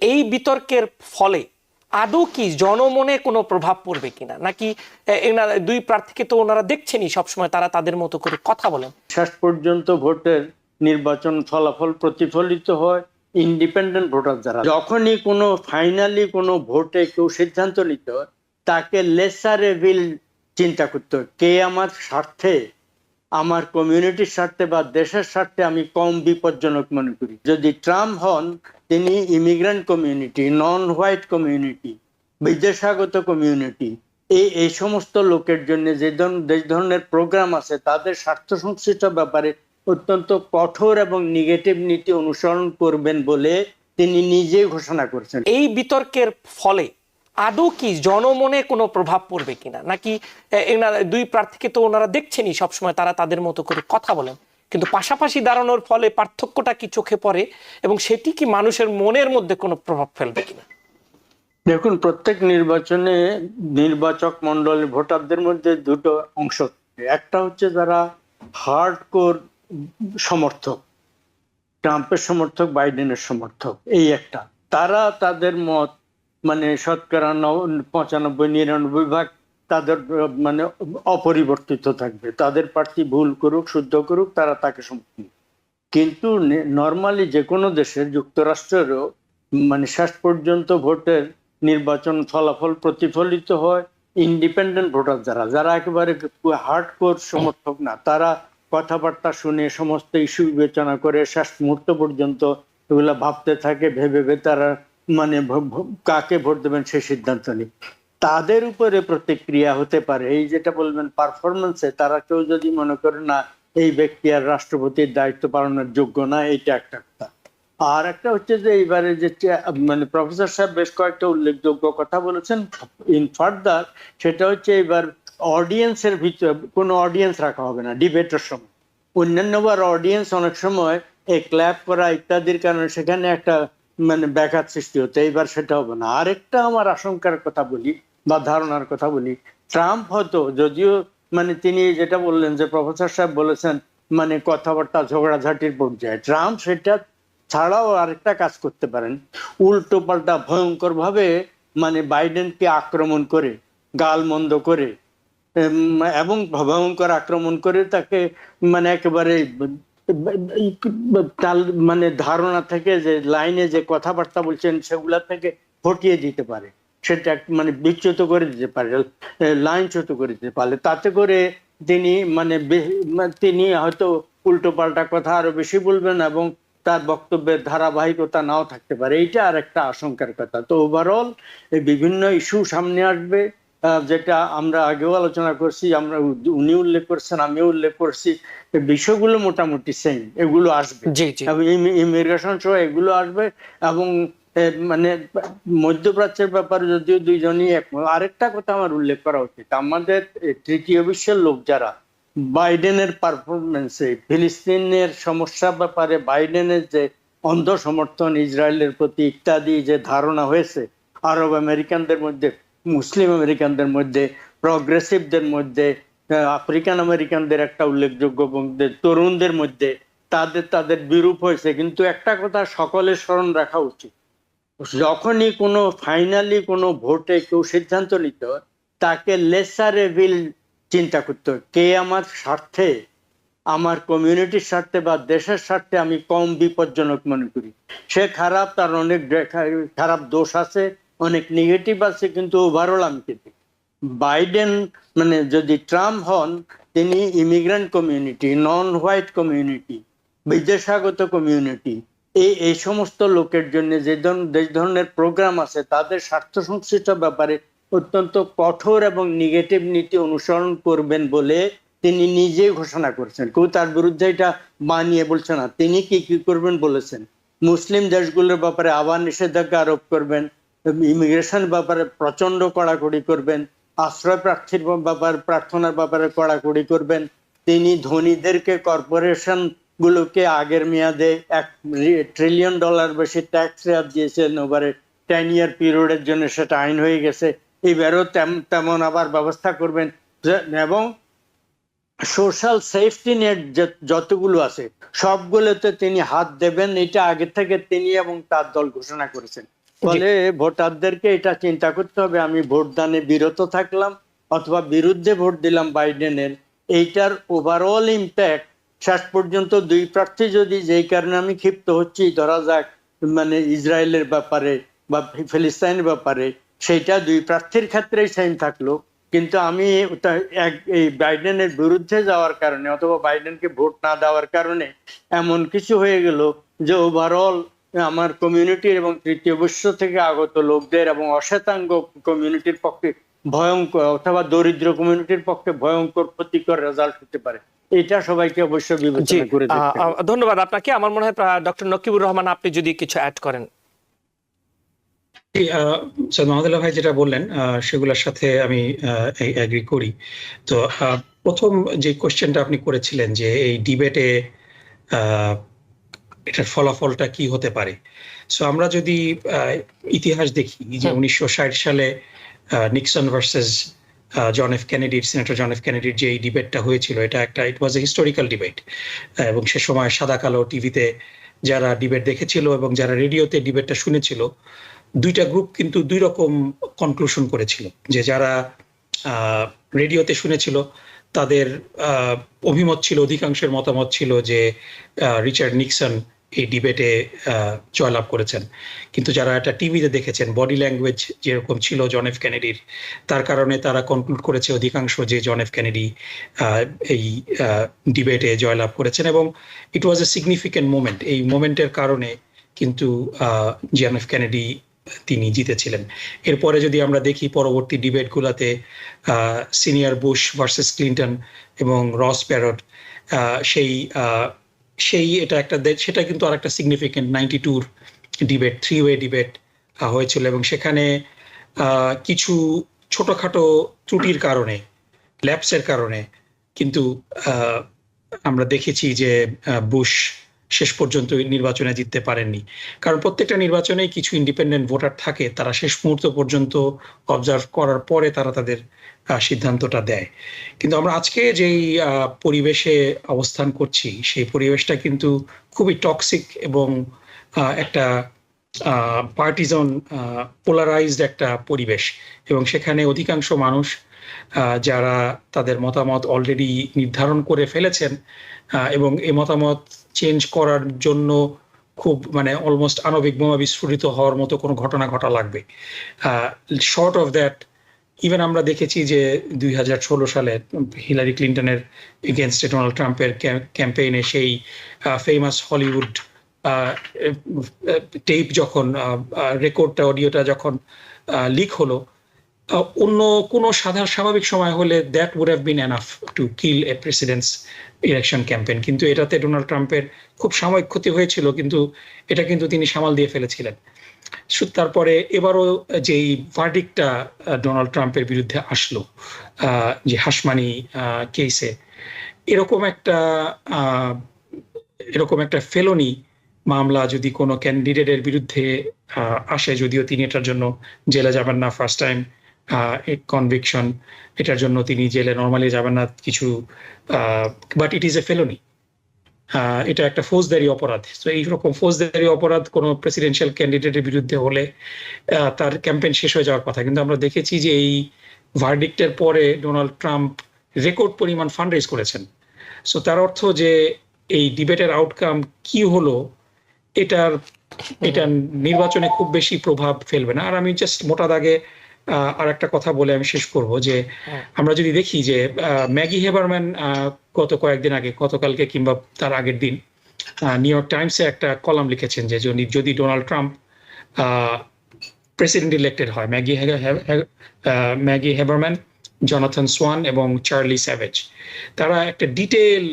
এই বিতর্কের ফলে আদৌ কি জনমনে কোনো প্রভাব পড়বে কিনা? নাকি এনারা, দুই প্রার্থীকে তো ওনারা দেখছেনই সবসময়, তারা তাদের মতো করে কথা বলেন। শেষ পর্যন্ত ভোটের নির্বাচন ফলাফল প্রতিফলিত হয়, ইন্ডিপেন্ডেন্ট ভোটার যারা যখনই কোনো ফাইনালি কোনো ভোটে কেউ সিদ্ধান্ত নিতে হয়, তাকে লেসার এভিল চিন্তা করতে হয়, কে আমার স্বার্থে আমার কমিউনিটির স্বার্থে বা দেশের স্বার্থে আমি কম বিপজ্জনক মনে করি। যদি ট্রাম্প হন, তিনি immigrant community non white community, বিদেশাগত community, এই এই সমস্ত লোকের জন্য যে ধরন- যে ধরনের প্রোগ্রাম আছে, তাদের স্বার্থ সংশ্লিষ্ট ব্যাপারে অত্যন্ত কঠোর এবং নেগেটিভ নীতি অনুসরণ করবেন বলে তিনি নিজে ঘোষণা করেছেন। এই বিতর্কের ফলে আদৌ কি জনমনে কোনো প্রভাব পড়বে কিনা? নাকি এনারা দুই প্রার্থীকে তো ওনারা দেখছেনই সবসময়, তারা তাদের মতো করে কথা বলেন। কিন্তু পাশাপাশি দাঁড়ানোর ফলে পার্থক্যটা কি চোখে পড়ে এবং সেটি কি মানুষের মনের মধ্যে কোনো প্রভাব ফেলবে কিনা? দেখুন, প্রত্যেক নির্বাচনে নির্বাচক মন্ডলী ভোটারদের মধ্যে দুটো অংশ একটা হচ্ছে যারা হার্ড কোর সমর্থক, ট্রাম্পের সমর্থক, বাইডেনের সমর্থক, এই একটা। তারা তাদের মত মানে শতকরা নব- পঁচানব্বই, নিরানব্বই ভাগ তাদের মানে অপরিবর্তিত থাকবে। তাদের প্রার্থী ভুল করুক, শুদ্ধ করুক, তারা তাকে সমর্থন কিন্তু নর্মালি যে কোনো দেশের যুক্তরাষ্ট্রেরও মানে শেষ পর্যন্ত ভোটের নির্বাচন ফলাফল প্রতিফলিত হয় ইন্ডিপেন্ডেন্ট ভোটার যারা যারা একেবারে হার্ড কোর সমর্থক না, তারা কথাবার্তা শুনে সমস্ত ইস্যু বিবেচনা করে শেষ মুহূর্ত পর্যন্ত এগুলা ভাবতে থাকে, ভেবে ভেবে তারা মানে কাকে ভোট দেবেন সেই সিদ্ধান্ত নেই তাদের উপরে প্রতিক্রিয়া হতে পারে। এই যেটা বলবেন পারফরমেন্সে তারা কেউ যদি মনে করে না, এই ব্যক্তি আর রাষ্ট্রপতির দায়িত্ব পালনের যোগ্য না, এইটা একটা কথা। আর একটা হচ্ছে যে এইবারে যে মানে প্রফেসর সাহেব বেশ কয়েকটা উল্লেখযোগ্য কথা বলেছেন। ইন ফার্দার সেটা হচ্ছে এবার অডিয়েন্সের ভিতরে কোনো অডিয়েন্স রাখা হবে না ডিবেটের সময়। অন্যান্য বার অডিয়েন্স অনেক সময় এই ক্ল্যাপ করা ইত্যাদির কারণে সেখানে একটা মানে ব্যাঘাত সৃষ্টি হতো এইবার সেটা হবে না। আরেকটা আমার আশঙ্কার কথা বলি বা ধারণার কথা বলি, ট্রাম্প হয়তো যদিও মানে তিনি যেটা বললেন যে প্রফেসর সাহেব বলেছেন মানে কথাবার্তা ঝগড়াঝাটির পর্যায়ে, ট্রাম্প সেটা ছাড়াও আরেকটা কাজ করতে পারেন। উল্টো পাল্টা ভয়ঙ্কর ভাবে মানে বাইডেনকে আক্রমণ করে, গাল মন্দ করে এবং ভয়ঙ্কর আক্রমণ করে তাকে মানে একেবারে তার মানে ধারণা থেকে যে লাইনে যে কথাবার্তা বলছেন সেগুলা থেকে হটিয়ে দিতে পারে। সেটা মানে বিচ্যুত করে দিতে পারে লাইনচ্যুত করে দিতে পারে। তাতে করে তিনি মানে তিনি হয়তো উল্টো পাল্টা কথা আরও বেশি বলবেন এবং তার বক্তব্যের ধারাবাহিকতা নাও থাকতে পারে। এইটা আর একটা আশঙ্কার কথা। তো ওভারঅল বিভিন্ন ইস্যু সামনে আসবে। যেটা আমরা আগেও আলোচনা করছি আমরা উনি উল্লেখ করছেন আমিও উল্লেখ করছি বিষয়গুলো মোটামুটি সেম এগুলো আসবে। ইমিগ্রেশন সহ এগুলো আসবে এবং মানে মধ্যপ্রাচ্যের ব্যাপারে যদিও দুইজনই একমত আরেকটা কথা আমার উল্লেখ করা উচিত। আমাদের তৃতীয় বিশ্বের লোক যারা বাইডেনের পারফরমেন্সে ফিলিস্তিনের সমস্যার ব্যাপারে বাইডেনের যে অন্ধ সমর্থন ইসরায়েলের প্রতি ইত্যাদি যে ধারণা হয়েছে আরব আমেরিকানদের মধ্যে মুসলিম আমেরিকানদের মধ্যে প্রগ্রেসিভদের মধ্যে আফ্রিকান আমেরিকানদের একটা উল্লেখযোগ্য তরুণদের মধ্যে, তাদের তাদের বিরূপ হয়েছে। কিন্তু একটা কথা সকলের স্মরণ রাখা উচিত। যখনই কোনো ফাইনালি কোনো ভোটে কেউ সিদ্ধান্ত নিত, তাকে লেসার এভিল চিন্তা করতে। কে আমার স্বার্থে, আমার কমিউনিটির স্বার্থে বা দেশের স্বার্থে আমি কম বিপজ্জনক মনে করি। সে খারাপ, তার অনেক খারাপ দোষ আছে। অনেক নেগেটিভ আছে, কিন্তু ওভারঅল আমি বাইডেন মানে যদি ট্রাম্প হন, তিনি immigrant community non white community বিদেশাগত community এই এই সমস্ত লোকের জন্য যে ধরন- যে ধরনের প্রোগ্রাম আছে, তাদের স্বার্থ সংশ্লিষ্ট ব্যাপারে অত্যন্ত কঠোর এবং নেগেটিভ নীতি অনুসরণ করবেন বলে তিনি নিজেই ঘোষণা করেছেন। কেউ তার বিরুদ্ধে এটা বানিয়ে বলছে না। তিনি কি কি করবেন বলেছেন? মুসলিম দেশগুলোর ব্যাপারে আবার নিষেধাজ্ঞা আরোপ করবেন। ইমিগ্রেশন ব্যাপারে প্রচণ্ড কড়াকড়ি করবেন আশ্রয় প্রার্থীর ব্যাপারে প্রার্থনার ব্যাপারে কড়াকড়ি করবেন, তিনি ধনীদেরকে কর্পোরেশন গুলোকে আগের মেয়াদে এক ট্রিলিয়ন ডলার বেশি ট্যাক্স রেয়াত দিয়েছেন, ওবারে টেন ইয়ার পিরিয়ডের জন্য সেটা আইন হয়ে গেছে, এবারও তেম- তেমন আবার ব্যবস্থা করবেন এবং সোশ্যাল সেফটি নেট যতগুলো আছে, সবগুলোতে তিনি হাত দেবেন, এটা আগে থেকে তিনি এবং তার দল ঘোষণা করেছেন। ফলে ভোটারদেরকে এটা চিন্তা করতে হবে, আমি ভোট দানে বিরত থাকলাম অথবা বিরুদ্ধে ভোট দিলাম বাইডেনের, এইটার ওভারঅল ইম্প্যাক্ট শেষ পর্যন্ত দুই প্রার্থী যদি যেই কারণে আমি ক্ষিপ্ত হচ্ছি, ধরা যাক মানে ইসরায়েলের ব্যাপারে বা ফিলিস্তাইনের ব্যাপারে, সেইটা দুই প্রার্থীর ক্ষেত্রেই সেম থাকল। কিন্তু আমি এক- এই বাইডেনের বিরুদ্ধে যাওয়ার কারণে অথবা বাইডেনকে ভোট না দেওয়ার কারণে এমন কিছু হয়ে গেল যে ওভারঅল আমার কমিউনিটির এবং তৃতীয় বিশ্ব থেকে আগত লোকদের এবং অশ্বেতাঙ্গ কমিউনিটির পক্ষে ভয়ঙ্কর অথবা দরিদ্র কমিউনিটির পক্ষে ভয়ঙ্কর ক্ষতিকর রেজাল্ট হতে পারে। এটা সবাইকে অবশ্যই জি বিবেচনা করে ধন্যবাদ আপনাকে। আমার মনে হয় ডক্টর নকিবুর রহমান আপনি যদি কিছু অ্যাড করেন। সৈয়দ মাহমুদুল্লাহ ভাই যেটা বললেন আহ, সেগুলোর সাথে আমি এগ্রি করি। তো প্রথম যে কোশ্চেনটা আপনি করেছিলেন যে এই ডিবেটে এটার ফলাফলটা কি হতে পারে? সো আমরা যদি ইতিহাস দেখি যে উনিশশো ষাট সালে নিক্সন ভার্সেস জন এফ কেনেডির সিনেটর জন এফ কেনেডির যে এই ডিবেটটা হয়েছিল এটা একটা ইট ওয়াজ এ হিস্টোরিক্যাল ডিবেট এবং সে সময় সাদা কালো টিভিতে যারা ডিবেট দেখেছিল এবং যারা রেডিওতে ডিবেটটা শুনেছিল দুইটা গ্রুপ কিন্তু দুই রকম কনক্লুশন করেছিল। যে যারা রেডিওতে শুনেছিল তাদের আহ, অভিমত ছিল অধিকাংশের মতামত ছিল যে রিচার্ড নিক্সন এই ডিবেটে জয়লাভ করেছেন। কিন্তু যারা এটা টিভিতে দেখেছেন বডি ল্যাঙ্গুয়েজ যেরকম ছিল জন এফ কেনেডির তার কারণে তারা কনক্লুড করেছে অধিকাংশ যে জন এফ কেনেডি এই ডিবেটে জয়লাভ করেছেন এবং ইট ওয়াজ এ সিগনিফিকেন্ট মোমেন্ট এই মোমেন্টের কারণে কিন্তু জন এফ কেনেডি তিনি জিতেছিলেন। এরপরে যদি আমরা দেখি পরবর্তী ডিবেটগুলোতে সিনিয়র বুশ ভার্সেস ক্লিন্টন এবং রস প্যারট সেই সেই এটা একটা সেটা কিন্তু আর একটা সিগনিফিকেন্ট নাইনটি টুর ডিবেট থ্রি ওয়ে ডিবেট হয়েছিল এবং সেখানে কিছু ছোটখাটো ত্রুটির কারণে ল্যাপসের কারণে কিন্তু আমরা দেখেছি যে বুশ শেষ পর্যন্ত নির্বাচনে জিততে পারেননি। কারণ প্রত্যেকটা নির্বাচনেই কিছু ইন্ডিপেন্ডেন্ট ভোটার থাকে, তারা শেষ মুহূর্ত পর্যন্ত অবজার্ভ করার পরে তারা তাদের সিদ্ধান্তটা দেয়। কিন্তু আমরা আজকে যেই পরিবেশে অবস্থান করছি, সেই পরিবেশটা কিন্তু খুবই টক্সিক এবং একটা পার্টিজন পোলারাইজড একটা পরিবেশ। এবং সেখানে অধিকাংশ মানুষ যারা তাদের মতামত অলরেডি নির্ধারণ করে ফেলেছেন এবং এই মতামত চেঞ্জ করার জন্য খুব মানে অলমোস্ট আণবিক বোমা বিস্ফোরিত হওয়ার মতো কোনো ঘটনা ঘটা লাগবে। শর্ট অফ দ্যাট ইভেন আমরা দেখেছি যে দুই হাজার ষোলো সালে হিলারি ক্লিন্টনের এগেনস্টে ডোনাল্ড ট্রাম্পের ক্যাম্পেইনে সেই ফেমাস হলিউড টেপ যখন রেকর্ডটা অডিওটা যখন লিক হলো অন্য কোনো সাধারণ স্বাভাবিক সময় হলে that would have been enough to kill a president's election campaign কিন্তু এটাতে ডোনাল্ড ট্রাম্পের খুব সাময়িক ক্ষতি হয়েছিল, কিন্তু এটা কিন্তু তিনি সামাল দিয়ে ফেলেছিলেন। তারপরে এবারও যেই ভার্ডিকটা ডোনাল্ড ট্রাম্পের বিরুদ্ধে আসলো যে হাসমানি কেসে এরকম একটা এরকম একটা ফেলনি মামলা যদি কোনো ক্যান্ডিডেটের বিরুদ্ধে আসে, যদিও তিনি এটার জন্য জেলে যাবেন না ফার্স্ট টাইম কনভিকশন এটার জন্য তিনি জেলে নর্মালি যাবেন না, কিছু বাট ইট ইজ এ ফেলনি এটা একটা ফৌজদারি অপরাধ। তো এইরকম ফৌজদারি অপরাধ কোনো প্রেসিডেন্সিয়াল ক্যান্ডিডেটের বিরুদ্ধে হলে তার ক্যাম্পেইন শেষ হয়ে যাওয়ার কথা। কিন্তু আমরা দেখেছি যে এই ভার্ডিক্টের পরে ডোনাল্ড ট্রাম্প রেকর্ড পরিমাণ ফান্ড রেজ করেছেন। সো তার অর্থ যে এই ডিবেটের আউটকাম কি হলো, এটার, এটা নির্বাচনে খুব বেশি প্রভাব ফেলবে না। আর আমি জাস্ট মোটা দাগে আর একটা কথা বলে আমি শেষ করব যে হ্যাঁ। আমরা যদি দেখি যে ম্যাগি হেবারম্যান গত কয়েকদিন আগে গতকালকে কিংবা তার আগের দিন নিউ ইয়র্ক টাইমসে একটা কলাম লিখেছেন যে যদি যদি ডোনাল্ড ট্রাম্প প্রেসিডেন্ট ইলেক্টেড হয় Maggie Maggie Haberman Jonathan Swan এবং চার্লি স্যাভেজ তারা একটা ডিটেল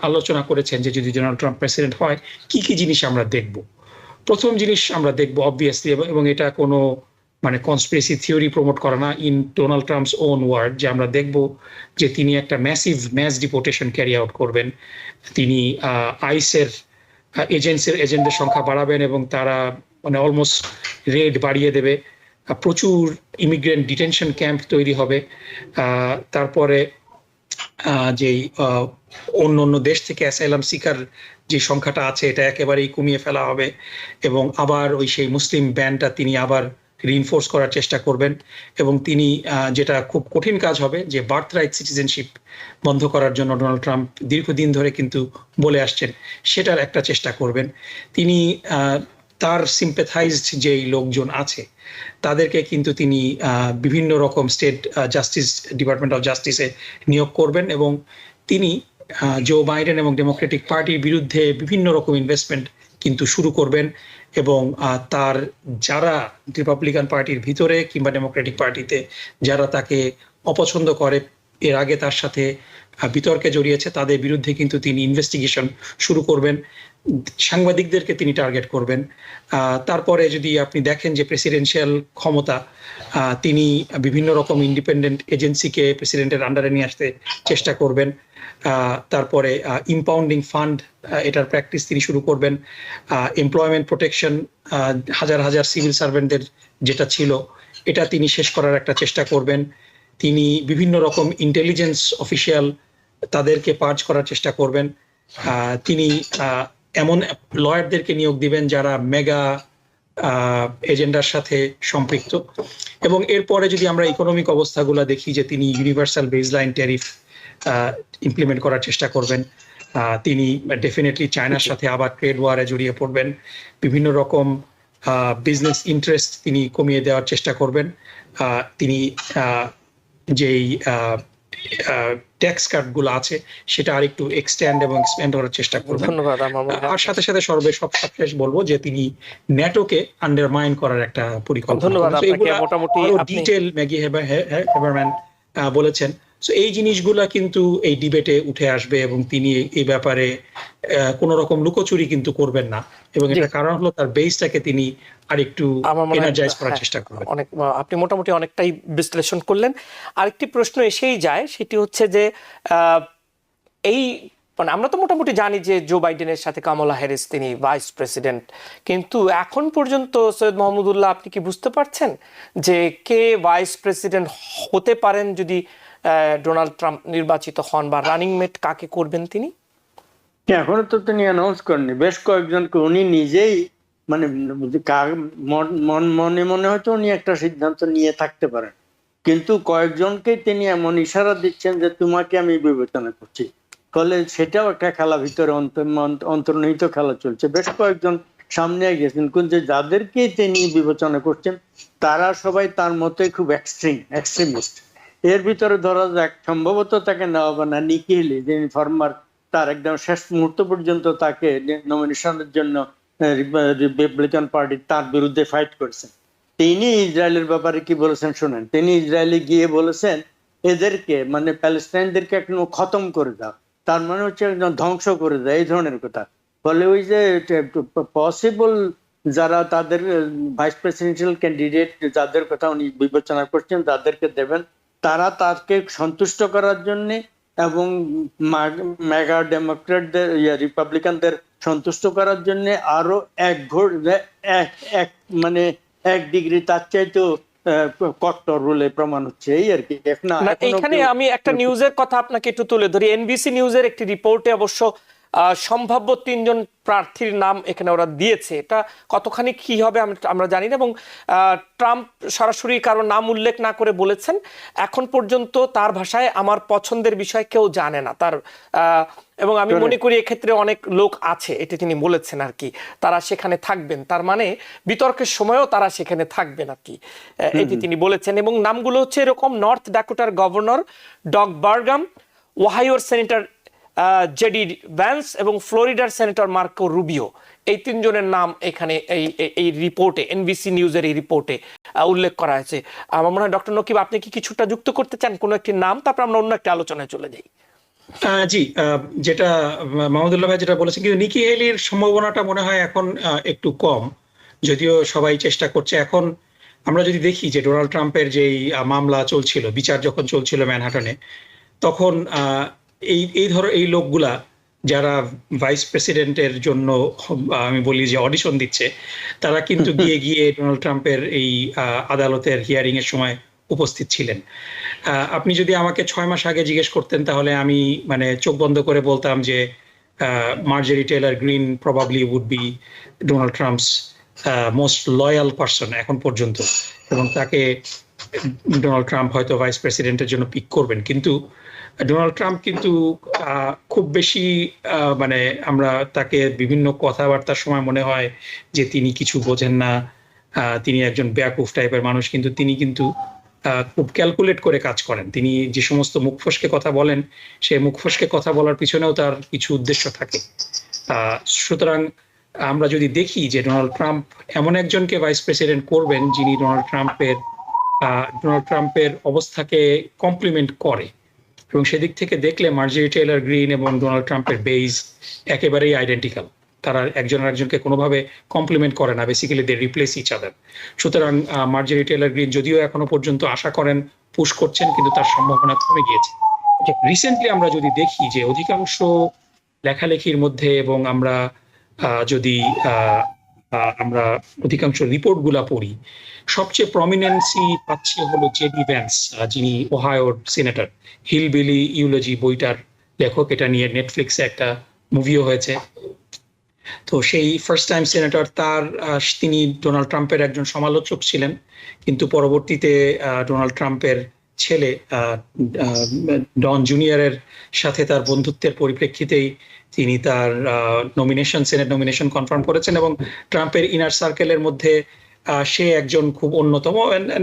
আলোচনা করেছেন যে যদি ডোনাল্ড ট্রাম্প প্রেসিডেন্ট হয় কি কি জিনিস আমরা দেখব প্রথম জিনিস আমরা দেখব অবভিয়াসলি এবং এটা কোনো মানে কনস্পিরেসি থিওরি প্রমোট করে না in Donald Trump's own word যে আমরা দেখব যে তিনি একটা massive mass deportation carry out করবেন। তিনি আইসের এজেন্সির এজেন্টের সংখ্যা বাড়াবেন এবং তারা মানে অলমোস্ট রেড বাড়িয়ে দেবে। প্রচুর ইমিগ্রেন্ট ডিটেনশন ক্যাম্প তৈরি হবে। তারপরে যেই অন্য অন্য দেশ থেকে অ্যাসাইলাম সিকার যে সংখ্যাটা আছে, এটা একেবারেই কমিয়ে ফেলা হবে। এবং আবার ওই সেই মুসলিম ব্যানটা তিনি আবার রিনফোর্স করার চেষ্টা করবেন এবং তিনি যেটা খুব কঠিন কাজ হবে, যে বার্থ রাইট সিটিজেনশিপ বন্ধ করার জন্য ডোনাল্ড ট্রাম্প দীর্ঘদিন ধরে কিন্তু বলে আসছেন, সেটার একটা চেষ্টা করবেন। তিনি তার সিম্পেথাইজড যেই লোকজন আছে, তাদেরকে কিন্তু তিনি বিভিন্ন রকম স্টেট জাস্টিস ডিপার্টমেন্ট অফ জাস্টিসে নিয়োগ করবেন এবং তিনি জো বাইডেন এবং ডেমোক্রেটিক পার্টির বিরুদ্ধে বিভিন্ন রকম ইনভেস্টমেন্ট কিন্তু শুরু করবেন। এবং তার যারা রিপাবলিকান পার্টির ভিতরে কিংবা ডেমোক্রেটিক পার্টিতে যারা তাকে অপছন্দ করে, এর আগে তার সাথে বিতর্কে জড়িয়েছে, তাদের বিরুদ্ধে কিন্তু তিনি ইনভেস্টিগেশন শুরু করবেন। সাংবাদিকদেরকে তিনি টার্গেট করবেন। তারপরে যদি আপনি দেখেন যে প্রেসিডেন্সিয়াল ক্ষমতা তিনি বিভিন্ন রকম ইন্ডিপেন্ডেন্ট এজেন্সিকে প্রেসিডেন্টের আন্ডারে নিয়ে আসতে চেষ্টা করবেন। তারপরে ইম্পাউন্ডিং ফান্ড এটার প্র্যাকটিস তিনি শুরু করবেন। এমপ্লয়মেন্ট প্রোটেকশন হাজার হাজার সিভিল সার্ভেন্টদের যেটা ছিল, এটা তিনি শেষ করার একটা চেষ্টা করবেন। তিনি বিভিন্ন রকম ইন্টেলিজেন্স অফিসিয়াল তাদেরকে পার্জ করার চেষ্টা করবেন। তিনি এমন লয়ারদেরকে নিয়োগ দিবেন যারা মেগা এজেন্ডার সাথে সম্পৃক্ত। এবং এরপরে যদি আমরা ইকোনমিক অবস্থাগুলো দেখি যে তিনি ইউনিভার্সাল বেসলাইন ট্যারিফ ইমপ্লিমেন্ট করার চেষ্টা করবেন তিনি ডেফিনেটলি চায়নার সাথে আবার ট্রেড ওয়ারে জড়িয়ে পড়বেন। বিভিন্ন রকম বিজনেস ইন্টারেস্ট তিনি কমিয়ে দেওয়ার চেষ্টা করবেন। তিনি যেই ট্যাক্স কার্ডগুলো আছে সেটা আরেকটু এক্সটেন্ড এবং এক্সপেন্ড করার চেষ্টা করবেন। ধন্যবাদ আর সাথে সাথে সর্বে সব সবশেষ বলব যে তিনি ন্যাটোকে আন্ডারমাইন করার একটা পরিকল্পনা ধন্যবাদ আপনাকে মোটামুটি ডিটেইল ম্যাগি হেবার- হে- হে- হেবারম্যান বলেছেন। সো এই জিনিসগুলা কিন্তু এই ডিবেটে উঠে আসবে এবং তিনি এই ব্যাপারে কোন রকম লুকোচুরি কিন্তু করবেন না। এবং জি। এটার কারণ হলো তার বেসটাকে তিনি আরেকটু এনার্জাইজ করার হ্যাঁ, চেষ্টা করবেন। অনেক আপনি মোটামুটি অনেকটাই বিশ্লেষণ করলেন। আরেকটি প্রশ্ন এসেই যায় সেটি হচ্ছে যে এই মানে আমরা তো মোটামুটি জানি যে জো বাইডেনের সাথে কামলা হ্যারিস তিনি ভাইস প্রেসিডেন্ট কিন্তু এখন পর্যন্ত সৈয়দ মোহাম্মদুল্লাহ আপনি কি বুঝতে পারছেন যে কে ভাইস প্রেসিডেন্ট হতে পারেন যদি ডোনাল্ড ট্রাম্প নির্বাচিত হন বা রানিং মেট কাকে করবেন তিনি? এখনও তো তিনি অ্যানাউন্স করেননি। বেশ কয়েকজনকে উনি নিজেই মানে মন- মন- হয়তো উনি একটা সিদ্ধান্ত নিয়ে থাকতে পারেন। কিন্তু কয়েকজনকে তিনি এমন ইশারা দিচ্ছেন যে তোমাকে আমি বিবেচনা করছি। ফলে সেটাও একটা খেলা ভিতরে অন্ত- অন্ত- অন্তর্নিহিত খেলা চলছে। বেশ কয়েকজন সামনে গেছেন কিন্তু যাদেরকে তিনি বিবেচনা করছেন, তারা সবাই তার মতোই খুব এক্সট্রিম এক্সট্রিমিস্ট এর ভিতরে ধরা যাক, সম্ভবত তাকে নেওয়া হবে না নিকি হেলি যিনি ফর্মার তার একদম শেষ মুহূর্ত পর্যন্ত তাকে নমিনেশনের জন্য রিপাবলিকান পার্টি তার বিরুদ্ধে ফাইট করেছেন তিনি ইসরায়েলের ব্যাপারে কি বলেছেন শুনেন? তিনি ইসরায়েলে গিয়ে বলেছেন, এদেরকে মানে প্যালেস্টাইনদেরকে একদম খতম করে দাও। তার মানে হচ্ছে একদম ধ্বংস করে দেয় এই ধরনের কথা। ফলে ওই যে পসিবল যারা তাদের ভাইস প্রেসিডেন্সিয়াল ক্যান্ডিডেট যাদের কথা উনি বিবেচনা করছেন, তাদেরকে দেবেন। তারা তাকে সন্তুষ্ট করার জন্য এবং মেগা ডেমোক্রেটদের রিপাবলিকানদের সন্তুষ্ট করার জন্য আরও এক ঘোর এক এক মানে এক ডিগ্রি তার চাইতেও কট্টর বলে প্রমাণ হচ্ছে এই আর কি। এখন আমি একটা নিউজের কথা আপনাকে একটু তুলে ধরি। এনবিসি নিউজের একটি রিপোর্টে অবশ্য সম্ভাব্য তিনজন প্রার্থীর নাম এখানে ওরা দিয়েছে। এটা কতখানি কি হবে আমরা জানি না এবং ট্রাম্প সরাসরি কারও নাম উল্লেখ না করে বলেছেন। এখন পর্যন্ত তার ভাষায় আমার পছন্দের বিষয় কেউ জানে না। তার আহ, এবং আমি মনে করি এক্ষেত্রে অনেক লোক আছে এটি তিনি বলেছেন আর কি। তারা সেখানে থাকবেন। তার মানে বিতর্কের সময়ও তারা সেখানে থাকবেন আর কি। এটি তিনি বলেছেন এবং নামগুলো হচ্ছে এরকম নর্থ ডাকোটার গভর্নর ডগ বার্গাম ওহাইওর সেনেটর জেডি ভ্যান্স এবং ফ্লোরিডার সেনেটর মার্কো রুবিও। এই তিনজনের নাম এখানে এই, এই- রিপোর্টে, এনবিসি নিউজের এই রিপোর্টে উল্লেখ করা হয়েছে আমার মনে হয় ডক্টর নকিব, আপনি কি কিছুটা যুক্ত করতে চান কোনো একটি নাম? তারপর আমরা অন্য একটা আলোচনায় চলে যাই। জি যেটা মাহমুদুল্লাহ ভাই যেটা বলেছেন, কিন্তু নিকি হেলির সম্ভাবনাটা মনে হয় এখন একটু কম। যদিও সবাই চেষ্টা করছে। এখন আমরা যদি দেখি যে ডোনাল্ড ট্রাম্পের যেই মামলা চলছিল, বিচার যখন চলছিল ম্যানহাটনে, তখন এই এই ধরো এই লোকগুলা যারা ভাইস প্রেসিডেন্টের জন্য আমি বলি যে অডিশন দিচ্ছে তারা কিন্তু গিয়ে গিয়ে ডোনাল্ড ট্রাম্পের এই আদালতের হিয়ারিং এর সময় উপস্থিত ছিলেন। আপনি যদি আমাকে ছয় মাস আগে জিজ্ঞেস করতেন তাহলে আমি মানে চোখ বন্ধ করে বলতাম যে Marjorie Taylor Greene probably would be Donald Trump's most loyal person এখন পর্যন্ত। এবং তাকে ডোনাল্ড ট্রাম্প হয়তো ভাইস প্রেসিডেন্টের জন্য পিক করবেন। কিন্তু ডোনাল্ড ট্রাম্প কিন্তু খুব বেশি মানে আমরা তাকে বিভিন্ন কথাবার্তার সময় মনে হয় যে তিনি কিছু বোঝেন না। তিনি একজন ব্যাকুফ টাইপের মানুষ, কিন্তু তিনি কিন্তু খুব ক্যালকুলেট করে কাজ করেন। তিনি যে সমস্ত মুখ ফসকে কথা বলেন, সেই মুখ ফসকে কথা বলার পিছনেও তার কিছু উদ্দেশ্য থাকে। সুতরাং আমরা যদি দেখি যে ডোনাল্ড ট্রাম্প এমন একজনকে ভাইস প্রেসিডেন্ট করবেন, যিনি ডোনাল্ড ট্রাম্পের ডোনাল্ড ট্রাম্পের অবস্থাকে কমপ্লিমেন্ট করে। এবং সেদিক থেকে দেখলে মার্জারি টেইলর, গ্রিন এবং ডোনাল্ড ট্রাম্পের বেইজ একেবারেই আইডেন্টিক্যাল তারা একজন আরেকজনকে কোনোভাবে কমপ্লিমেন্ট করে না basically they replace each other সুতরাং মার্জারি টেইলর, গ্রিন যদিও এখনও পর্যন্ত আশা করেন পুশ করছেন, কিন্তু তার সম্ভাবনা কমে গিয়েছে। রিসেন্টলি আমরা যদি দেখি যে অধিকাংশ লেখালেখির মধ্যে এবং আমরা যদি আমরা অধিকাংশ রিপোর্টগুলা পড়ি। সবচেয়ে প্রমিনেন্সি পাচ্ছে হলো জেডি ভ্যান্স যিনি ওহায়োর সিনেটর। হিলবিলি ইউলজি বইটার লেখক, এটা নিয়ে নেটফ্লিক্সে একটা মুভিও হয়েছে। তো সেই ফার্স্ট টাইম সেনেটর তার তিনি ডোনাল্ড ট্রাম্পের একজন সমালোচক ছিলেন। কিন্তু পরবর্তীতে ডোনাল্ড ট্রাম্পের ছেলে ডন জুনিয়রের সাথে তার বন্ধুত্বের পরিপ্রেক্ষিতেই তিনি তার নমিনেশন সেনেট নমিনেশন কনফার্ম করেছেন এবং ট্রাম্পের ইনার সার্কেলের মধ্যে সে একজন খুব অন্যতম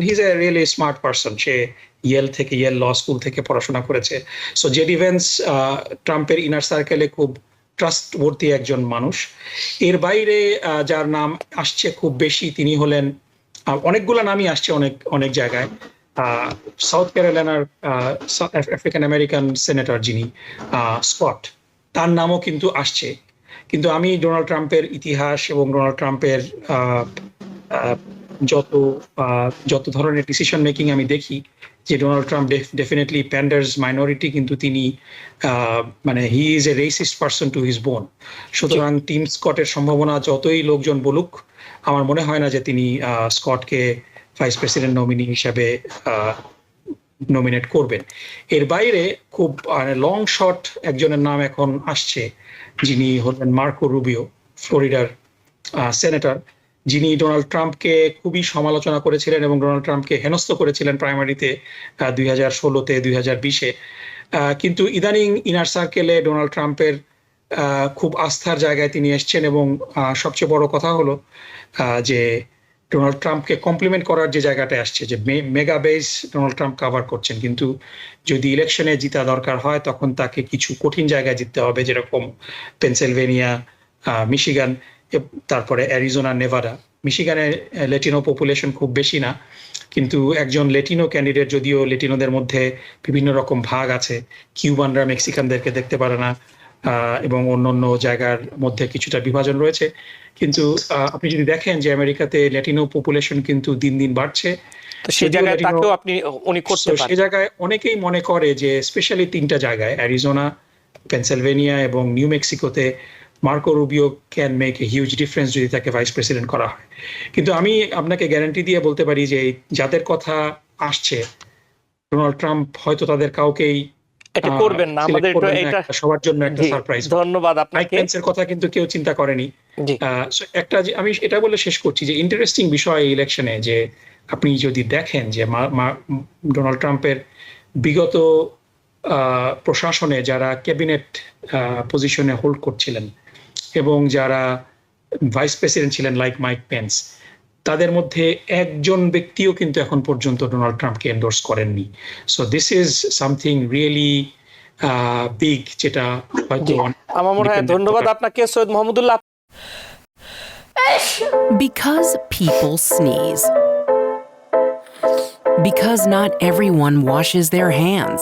he's a really smart person say Yale থেকে ইয়েল ল স্কুল থেকে পড়াশোনা করেছে। সো জেডি ভেন্স ট্রাম্পের ইনার সার্কেলে খুব ট্রাস্টবর্তী একজন মানুষ। এর বাইরে যার নাম আসছে খুব বেশি, তিনি হলেন অনেকগুলো নামই আসছে অনেক অনেক জায়গায়। সাউথ ক্যারোলাইনার আফ্রিকান আমেরিকান সেনেটর যিনি স্কট তার নামও কিন্তু আসছে। কিন্তু আমি ডোনাল্ড ট্রাম্পের ইতিহাস এবং ডোনাল্ড ট্রাম্পের যত যত ধরনের ডিসিশন মেকিং আমি দেখি, যে Donald Trump definitely panders minority কিন্তু তিনি মানে he is a racist person to his bone সুতরাং টিম স্কটের সম্ভাবনা যতই লোকজন বলুক, আমার মনে হয় না যে তিনি স্কটকে ভাইস প্রেসিডেন্ট নমিনি হিসাবে নমিনেট করবেন। এর বাইরে খুব লং শট একজনের নাম এখন আসছে। যিনি হলেন মার্কো রুবিও, ফ্লোরিডার সেনেটর। যিনি ডোনাল্ড ট্রাম্পকে খুবই সমালোচনা করেছিলেন এবং ডোনাল্ড ট্রাম্পকে হেনস্থ করেছিলেন প্রাইমারিতে দুই হাজার ষোলোতে, দুই হাজার বিশে। কিন্তু ইদানিং ইনার সার্কেলে ডোনাল্ড ট্রাম্পের খুব আস্থার জায়গায় তিনি এসছেন এবং সবচেয়ে বড় কথা হলো যে ডোনাল্ড ট্রাম্পকে কমপ্লিমেন্ট করার যে জায়গাটায় আসছে, যে mega base Donald Trump cover করছেন। কিন্তু যদি ইলেকশনে জিতা দরকার হয়, তখন তাকে কিছু কঠিন জায়গায় জিততে হবে, যেরকম পেনসিলভেনিয়া মিশিগান তারপরে অ্যারিজোনা নেভাডা মিশিগানে লেটিনো পপুলেশন খুব বেশি না, কিন্তু একজন লেটিনো ক্যান্ডিডেট যদিও লেটিনোদের মধ্যে বিভিন্ন রকম ভাগ আছে কিউবানরা মেক্সিকানদেরকে দেখতে পারে না এবং অন্যান্য জায়গার মধ্যে কিছুটা বিভাজন রয়েছে। কিন্তু আপনি যদি দেখেন যে আমেরিকাতে ল্যাটিনো পপুলেশন কিন্তু দিন দিন বাড়ছে সেই জায়গায় তাকেও আপনি উনি করতে পারেন। সে জায়গায় অনেকেই মনে করে যে স্পেশালি তিনটা জায়গায় অ্যারিজোনা পেনসিলভেনিয়া এবং নিউ মেক্সিকোতে Marco Rubio can make a huge difference যদি তাকে ভাইস প্রেসিডেন্ট করা হয়। কিন্তু আমি আপনাকে গ্যারান্টি দিয়ে বলতে পারি যে যাদের কথা আসছে ডোনাল্ড ট্রাম্প হয়তো তাদের কাউকেই এটা করবেন না আমাদের এটা সবার জন্য একটা সারপ্রাইজ ধন্যবাদ আপনাকে। কথা কিন্তু কেউ চিন্তা করেনি। একটা আমি এটা বলে শেষ করছি যে ইন্টারেস্টিং বিষয় ইলেকশনে যে আপনি যদি দেখেন যে ডোনাল্ড ট্রাম্পের বিগত প্রশাসনে যারা ক্যাবিনেট পজিশনে হোল্ড করছিলেন এবং যারা ভাইস প্রেসিডেন্ট ছিলেন লাইক মাইক পেন্স তাদের মধ্যে একজন ব্যক্তিও কিন্তু এখন পর্যন্ত ডোনাল্ড ট্রাম্পকে এন্ডোর্স করেননি so this is something really big যেটা হয়তো আমার মনে হয় ধন্যবাদ আপনাকে Syed Mohammadullah Because people sneeze. Because not everyone washes their hands.